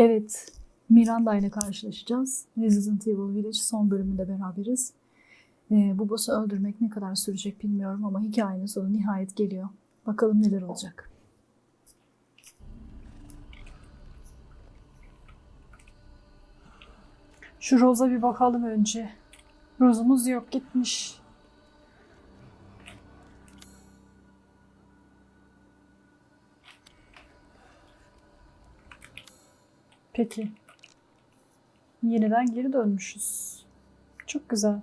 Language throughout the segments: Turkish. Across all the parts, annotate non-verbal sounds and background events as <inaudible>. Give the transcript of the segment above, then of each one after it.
Evet, Miranda ile karşılaşacağız. Resident Evil Village son bölümünde beraberiz. Ee, bu boss'u öldürmek ne kadar sürecek bilmiyorum ama hikayenin sonu nihayet geliyor. Bakalım neler olacak. Şu Rose'a bir bakalım önce. Rose'umuz yok gitmiş. Peki. Yeniden geri dönmüşüz. Çok güzel.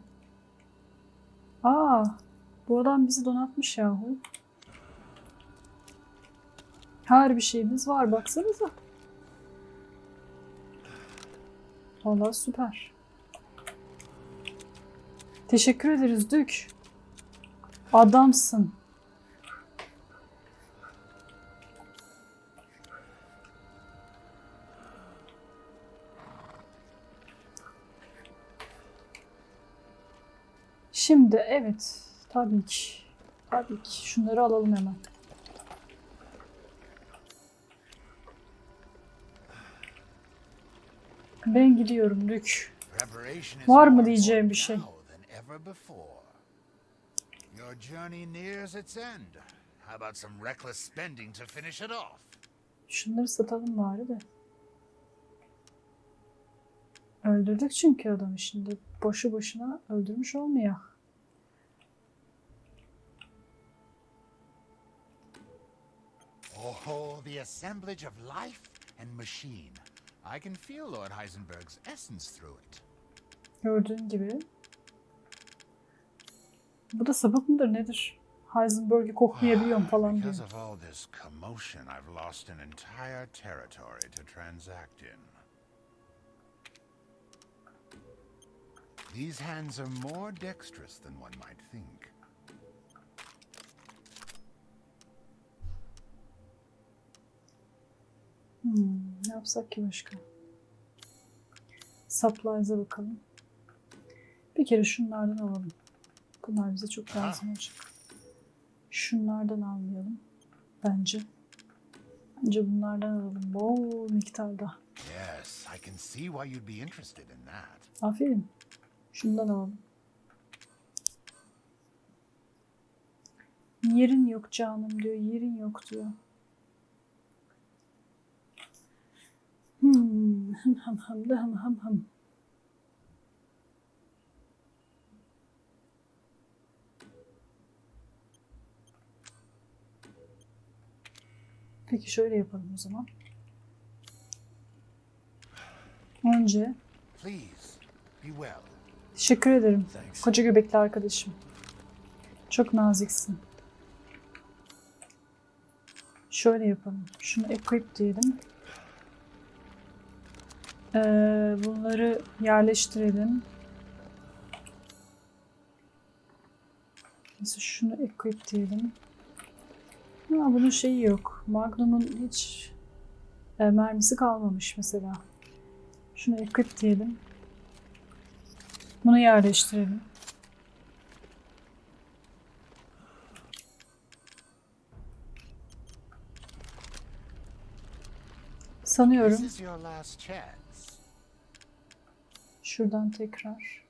Aa, bu adam bizi donatmış yahu. Her bir şeyimiz var baksanıza. Vallahi süper. Teşekkür ederiz Dük. Adamsın. Şimdi evet. Tabii ki. Tabii ki. Şunları alalım hemen. Ben gidiyorum is Var mı diyeceğim bir şey? Your journey nears its end. How about some reckless spending to finish it off? Şunları satalım bari de. Öldürdük çünkü adamı şimdi. Boşu boşuna öldürmüş olmuyor. Oh, the assemblage of life and machine. I can feel Lord Heisenberg's essence through it. Gördüğün gibi. Bu da sapık mıdır nedir? Heisenberg'i koklayabiliyorum ah, falan diyor. Because of all this commotion, I've lost an entire territory to transact in. These hands are more dexterous than one might think. Hmm, ne yapsak ki başka? Supplies'a bakalım. Bir kere şunlardan alalım. Bunlar bize çok lazım olacak. Şunlardan almayalım. Bence. Bence bunlardan alalım. Bol miktarda. Yes, I can see why you'd be interested in that. Aferin. Şundan alalım. Yerin yok canım diyor. Yerin yok diyor. Hmm. Hım hım hım da hım hım. Peki şöyle yapalım o zaman. Önce. Teşekkür ederim. Koca göbekli arkadaşım. Çok naziksin. Şöyle yapalım. Şunu equip diyelim. Ee, bunları yerleştirelim. Mesela şunu equip diyelim. Ha, bunun şeyi yok. Magnum'un hiç e, mermisi kalmamış mesela. Şunu equip diyelim. Bunu yerleştirelim. Sanıyorum şuradan tekrar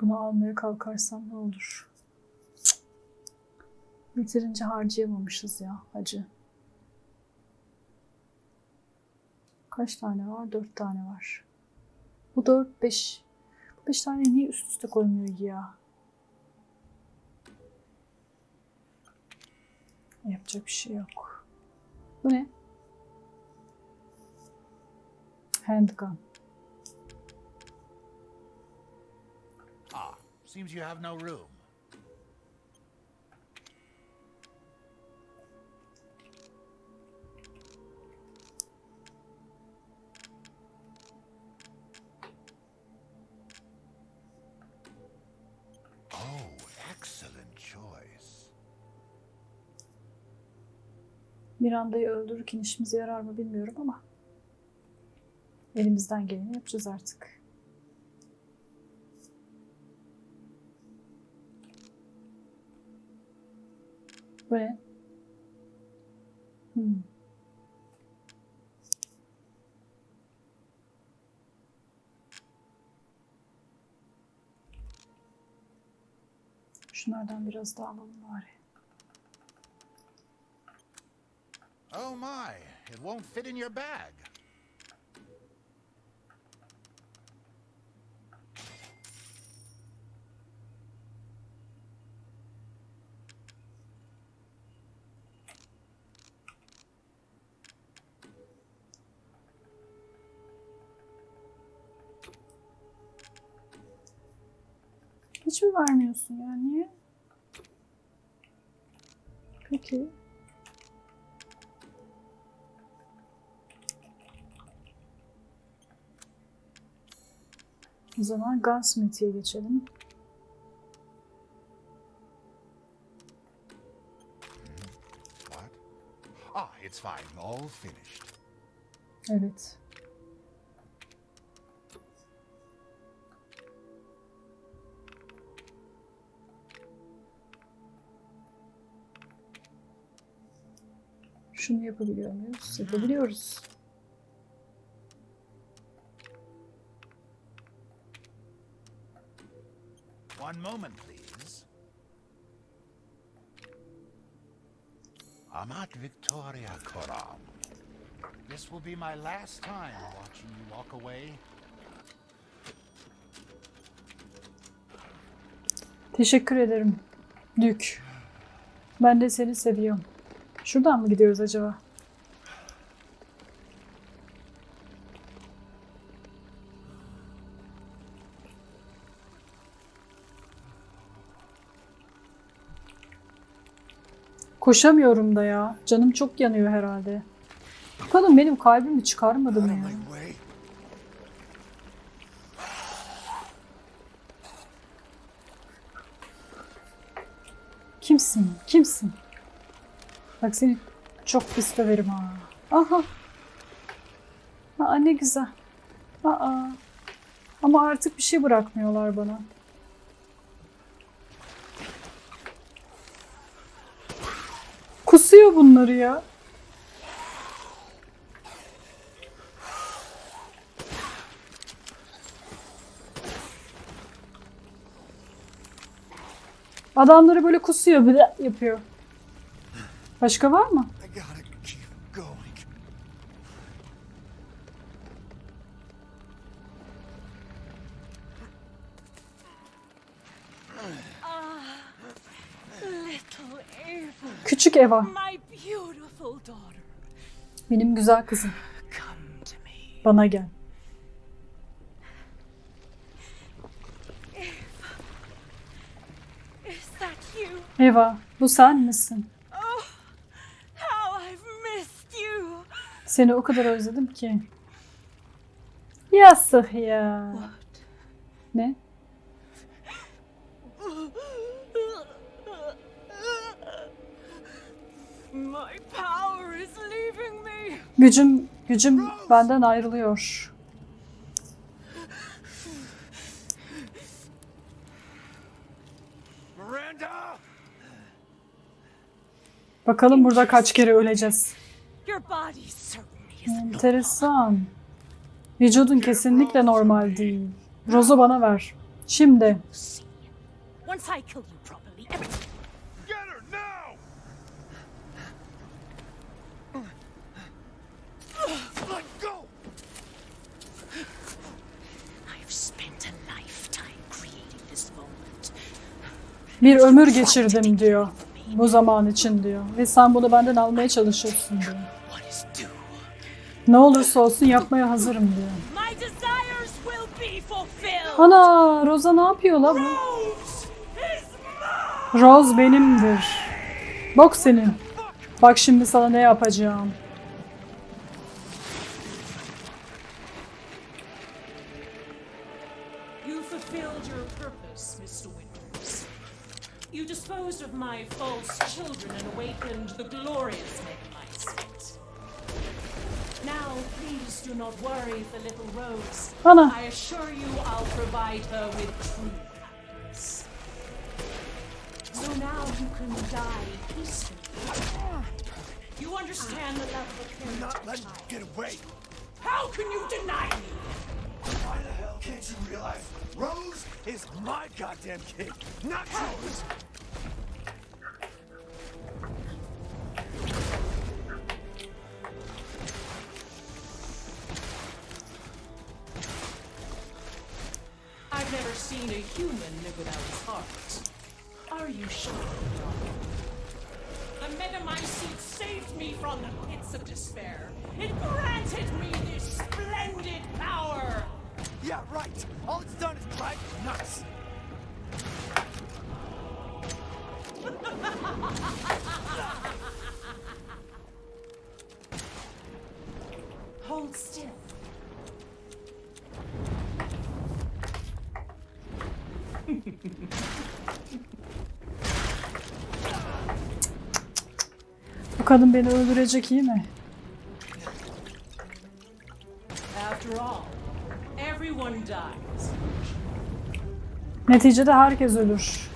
bunu almaya kalkarsam ne olur? Cık. Yeterince harcayamamışız ya hacı. Kaç tane var? Dört tane var. Bu dört, beş. Bu beş tane niye üst üste koymuyor ya? Yapacak bir şey yok. Bu ne? Handgun. Ah, seems you have no room. Oh, excellent choice. Miranda'yı öldürürken işimize yarar mı bilmiyorum ama elimizden geleni yapacağız artık. Bu ne? Hmm. Şunlardan biraz daha alalım bari. Oh my, it won't fit in your bag. Hiç mi vermiyorsun ya? Niye? Peki. O zaman Gunsmith'e geçelim. What? Ah, it's fine. All finished. Evet. Şunu yapabiliyor muyuz? Yapabiliyoruz. One moment, please. Amat Victoria Koram. This will be my last time watching you walk away. Teşekkür ederim. Dük. Ben de seni seviyorum. Şuradan mı gidiyoruz acaba? Koşamıyorum da ya. Canım çok yanıyor herhalde. Bu kadın benim kalbimi çıkarmadı mı ya? Kimsin? Kimsin? Bak seni çok pis döverim ha. Aha. Aa ne güzel. Aa. Ama artık bir şey bırakmıyorlar bana. Kusuyor bunları ya. Adamları böyle kusuyor, bile yapıyor. Başka var mı? Küçük Eva, benim güzel kızım. Bana gel. Eva, bu sen misin? Oh, how I've missed you. Seni o kadar özledim ki. Yazık ya. Ne? My power is leaving me. Gücüm, gücüm benden ayrılıyor. Miranda! Bakalım burada kaç kere öleceğiz. Enteresan. Vücudun kesinlikle normal değil. Rozu bana ver. Şimdi. Bir ömür geçirdim diyor. Bu zaman için diyor. Ve sen bunu benden almaya çalışıyorsun diyor. Ne olursa olsun yapmaya hazırım diyor. Ana Roza ne yapıyor la bu? Rose benimdir. Bok senin. Bak şimdi sana ne yapacağım. You disposed of my false children and awakened the glorious Megamice. Now, please do not worry for little Rose. Ana. I assure you I'll provide her with true happiness. So now you can die peacefully. You understand the love of a parent Not to let you child. get away! How can you deny me? Why the hell can't you realize Rose is my goddamn kid, not yours? Me from the pits of despair. It granted me this splendid power. Yeah, right. All it's done is drive me nuts. <laughs> Hold still. <laughs> kadın beni öldürecek iyi mi? Neticede herkes ölür.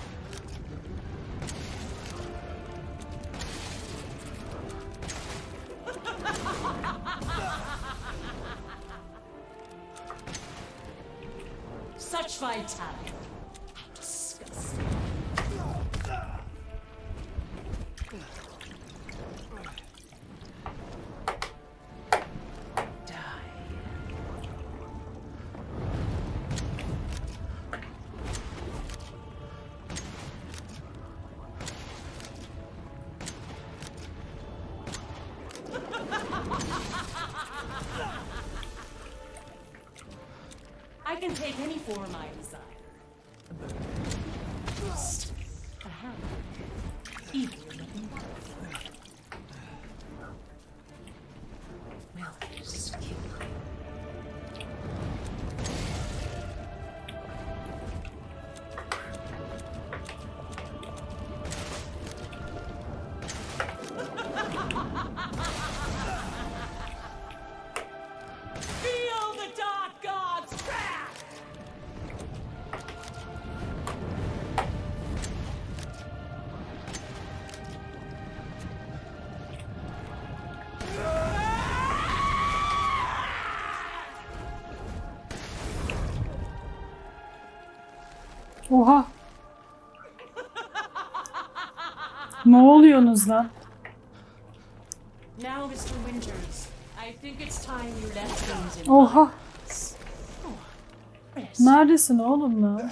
Such vitality. Ne oluyorsunuz lan? Now, Mr. Winters, I think it's time you left Oha. rest. Neredesin oğlum lan?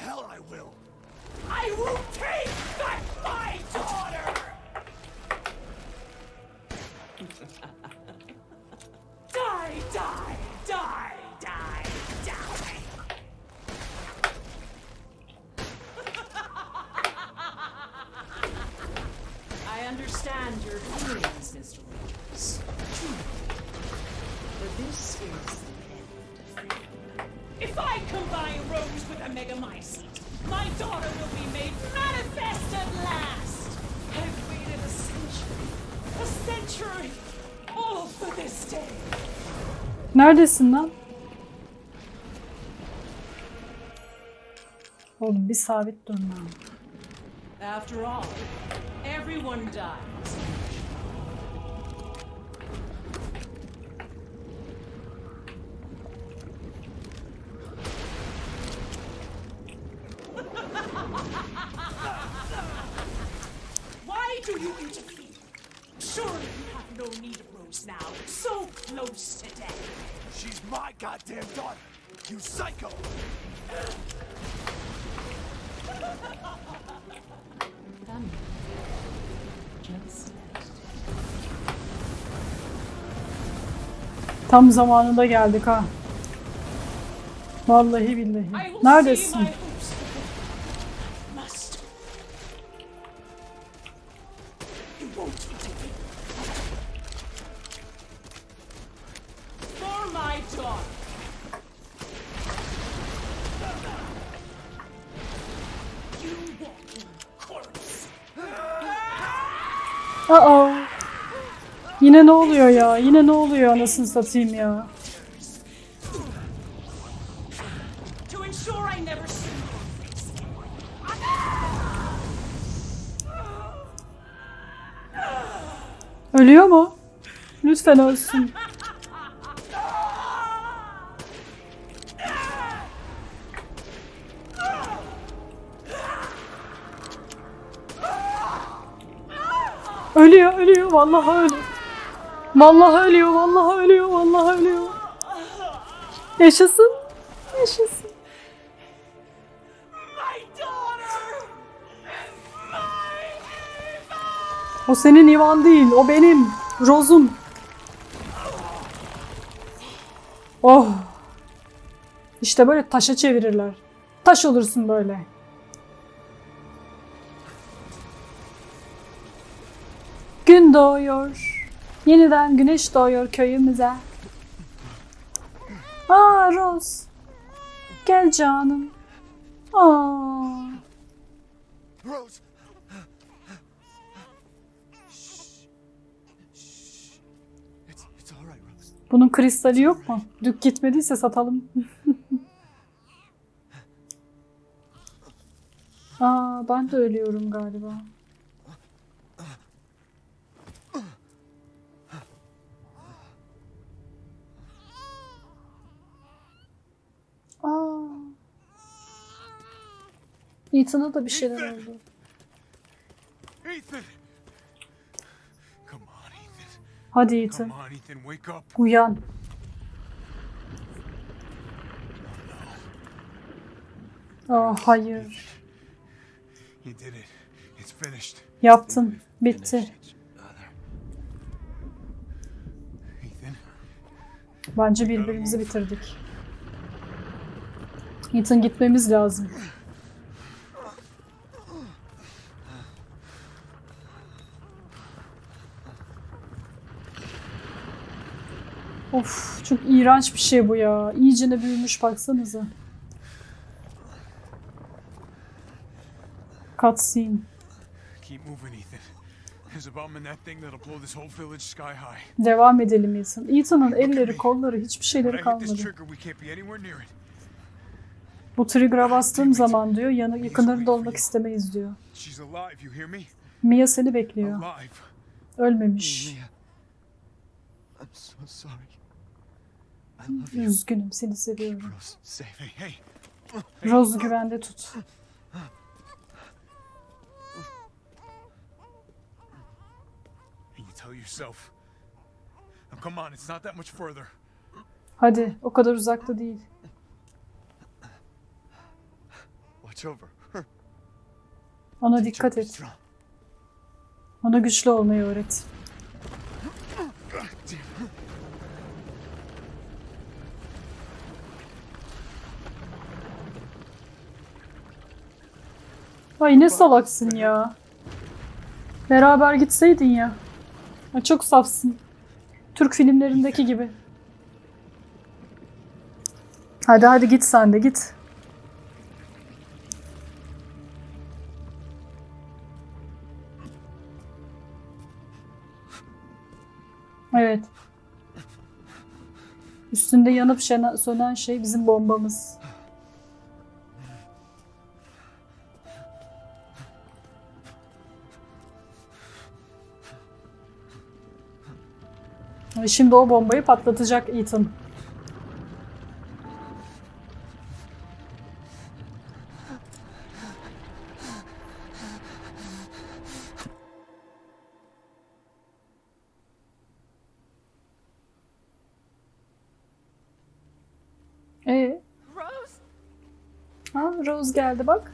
Neredesin lan? Oğlum bir sabit dur lan. After all, everyone dies. <laughs> Why do you interfere? Surely you have no need of Rose now, so close to death. She's my goddamn daughter. You psycho. Just Tam zamanında geldik ha. Vallahi billahi. Neredesin? Yine ne oluyor ya? Yine ne oluyor anasını satayım ya? Ölüyor mu? Lütfen ölsün. Ölüyor, ölüyor. Vallahi ölüyor. Vallahi ölüyor, vallahi ölüyor, vallahi ölüyor. Yaşasın. Yaşasın. O senin Ivan değil, o benim. Rose'um. Oh. İşte böyle taşa çevirirler. Taş olursun böyle. Gün doğuyor. Yeniden güneş doğuyor köyümüze. Aa Rose. Gel canım. Aa. Rose! Right, Rose. Bunun kristali yok mu? Dük gitmediyse satalım. Aa <laughs> ben de ölüyorum galiba. Aa. Ethan'a da bir şeyler oldu. Ethan! Hadi Ethan, uyan. Aa hayır. Yaptın. Bitti. Bence birbirimizi bitirdik. Ethan gitmemiz lazım. Of çok iğrenç bir şey bu ya. İyicene büyümüş baksanıza. Cutscene. keep moving, Ethan. There's a bomb in that thing that'll blow this whole village sky high. Devam edelim Ethan. Ethan'ın elleri, kolları hiçbir şeyleri kalmadı. trigger, we can't be anywhere near it. Bu trigger'a bastığım zaman diyor yanı yakınlarında olmak istemeyiz diyor. Mia seni bekliyor. Ölmemiş. Üzgünüm seni seviyorum. Rose, güvende tut. Hadi o kadar uzakta değil. <laughs> Ona dikkat et. Ona güçlü olmayı öğret. Ay ne salaksın ya. Beraber gitseydin ya. Ha, çok safsın. Türk filmlerindeki gibi. Hadi hadi git sen de git. Üstünde yanıp şena- sönen şey bizim bombamız. Şimdi o bombayı patlatacak Ethan. Geldi bak.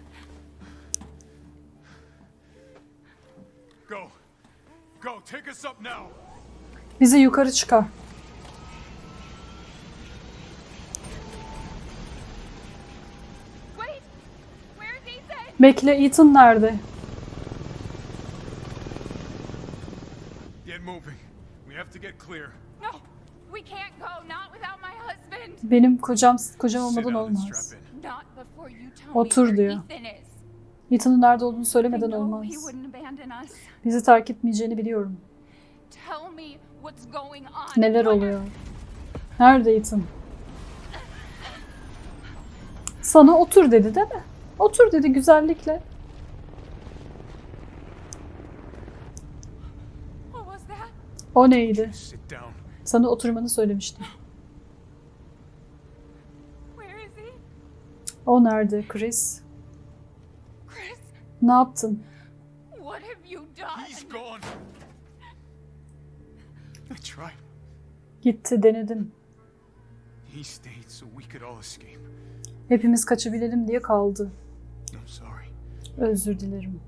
Go. Go, take us up now. Bizi yukarı çıkar. Wait! Where's Ethan? Bekle Ethan nerede? Get moving. We have to get clear. No! We can't go, not without my husband! Benim kocam kocam olmadan olmaz. Otur diyor. Ethan'ın nerede olduğunu söylemeden olmaz. Bizi terk etmeyeceğini biliyorum. Neler oluyor? Nerede Ethan? Sana otur dedi değil mi? Otur dedi güzellikle. O neydi? Sana oturmanı söylemiştim. O nerede Chris? Chris, Ne yaptın? what have you done? He's gone. I tried. Gitti denedim. He stayed so we could all escape. Hepimiz kaçabilelim diye kaldı. I'm sorry. Özür dilerim.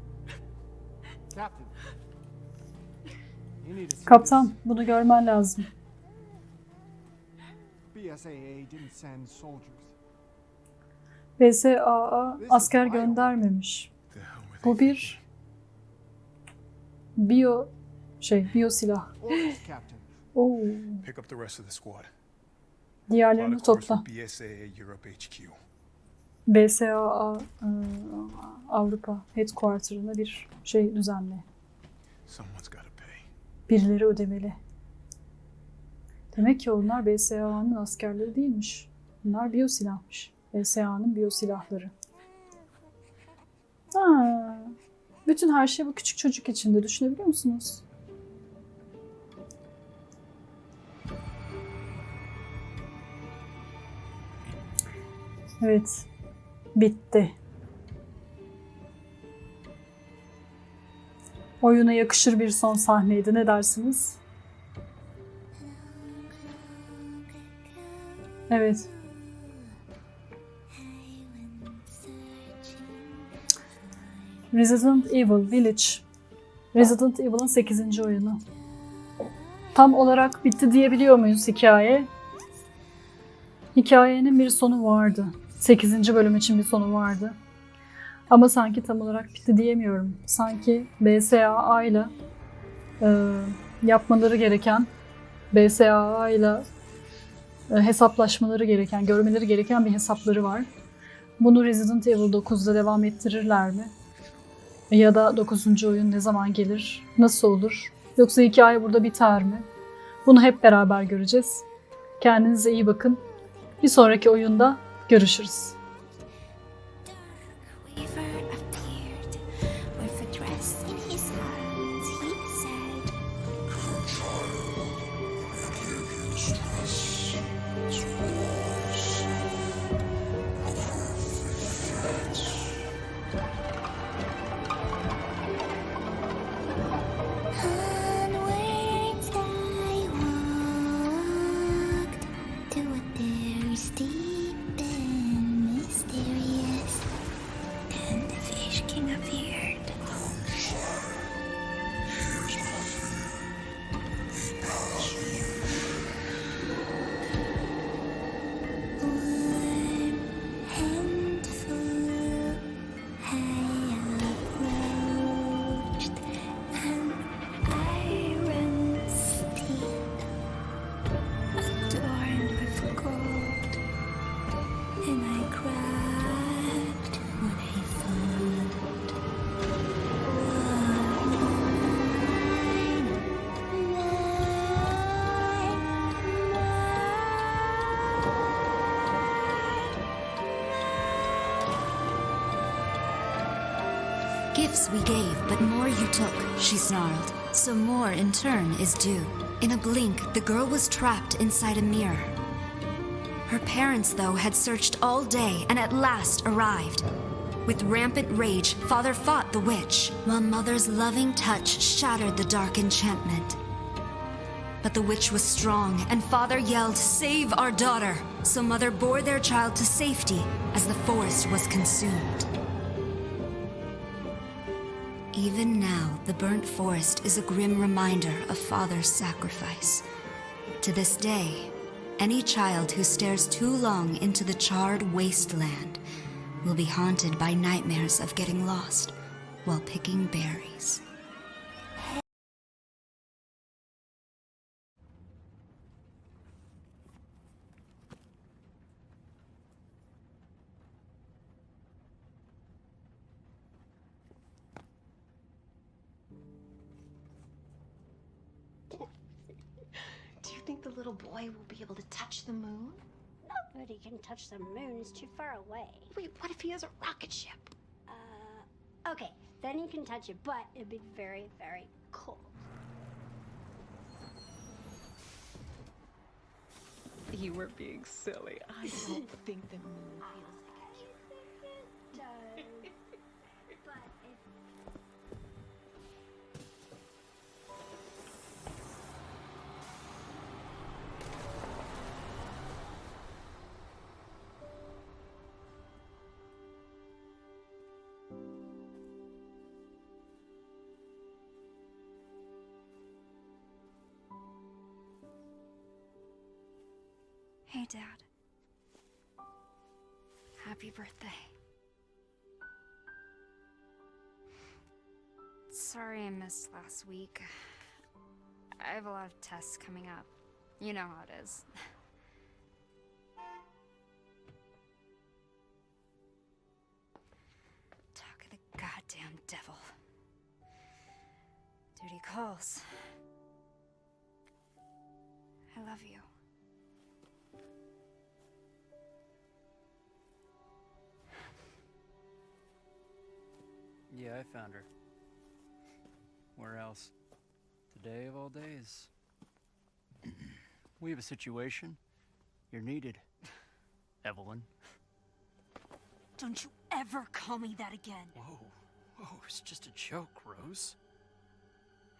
Kaptan bunu görmen lazım. BSAA didn't send soldiers. BSAA asker göndermemiş. Bu bir biyo şey biyo silah. <laughs> Oo. Diğerlerini topla. BSAA Avrupa Headquarter'ına bir şey düzenle. Birileri ödemeli. Demek ki onlar BSAA'nın askerleri değilmiş. Bunlar biyosilahmış. BSAA'nın biyosilahları. Ha, bütün her şey bu küçük çocuk içinde düşünebiliyor musunuz? Evet. Bitti. Oyuna yakışır bir son sahneydi. Ne dersiniz? Evet. Resident Evil Village. Resident Evil'ın 8. oyunu. Tam olarak bitti diyebiliyor muyuz hikaye? Hikayenin bir sonu vardı. 8. bölüm için bir sonu vardı. Ama sanki tam olarak bitti diyemiyorum. Sanki BSAA ile e, yapmaları gereken BSAA ile e, hesaplaşmaları gereken, görmeleri gereken bir hesapları var. Bunu Resident Evil 9'da devam ettirirler mi? Ya da 9. oyun ne zaman gelir? Nasıl olur? Yoksa hikaye burada biter mi? Bunu hep beraber göreceğiz. Kendinize iyi bakın. Bir sonraki oyunda görüşürüz. We gave, but more you took, she snarled. So more in turn is due. In a blink, the girl was trapped inside a mirror. Her parents, though, had searched all day and at last arrived. With rampant rage, father fought the witch, while mother's loving touch shattered the dark enchantment. But the witch was strong, and father yelled, Save our daughter! So mother bore their child to safety as the forest was consumed. Even now, the burnt forest is a grim reminder of father's sacrifice. To this day, any child who stares too long into the charred wasteland will be haunted by nightmares of getting lost while picking berries. Nobody can touch the moon, it's too far away. Wait, what if he has a rocket ship? Uh, okay, then you can touch it, but it'd be very, very cold. You were being silly. I don't think the moon <laughs> feels Hey, Dad. Happy birthday. Sorry I missed last week. I have a lot of tests coming up. You know how it is. Talk of the goddamn devil. Duty calls. I love you. Yeah, I found her. Where else? Today of all days. we have a situation. You're needed. Evelyn. Don't you ever call me that again. Whoa. Whoa, it's just a joke, Rose.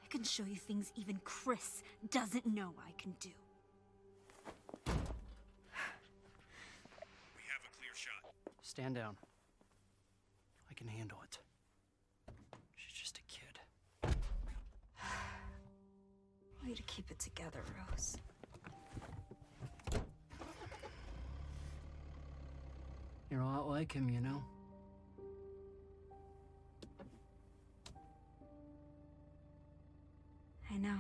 I can show you things even Chris doesn't know I can do. We have a clear shot. Stand down. I can handle it. Way to keep it together, Rose. You're a lot like him, you know? I know.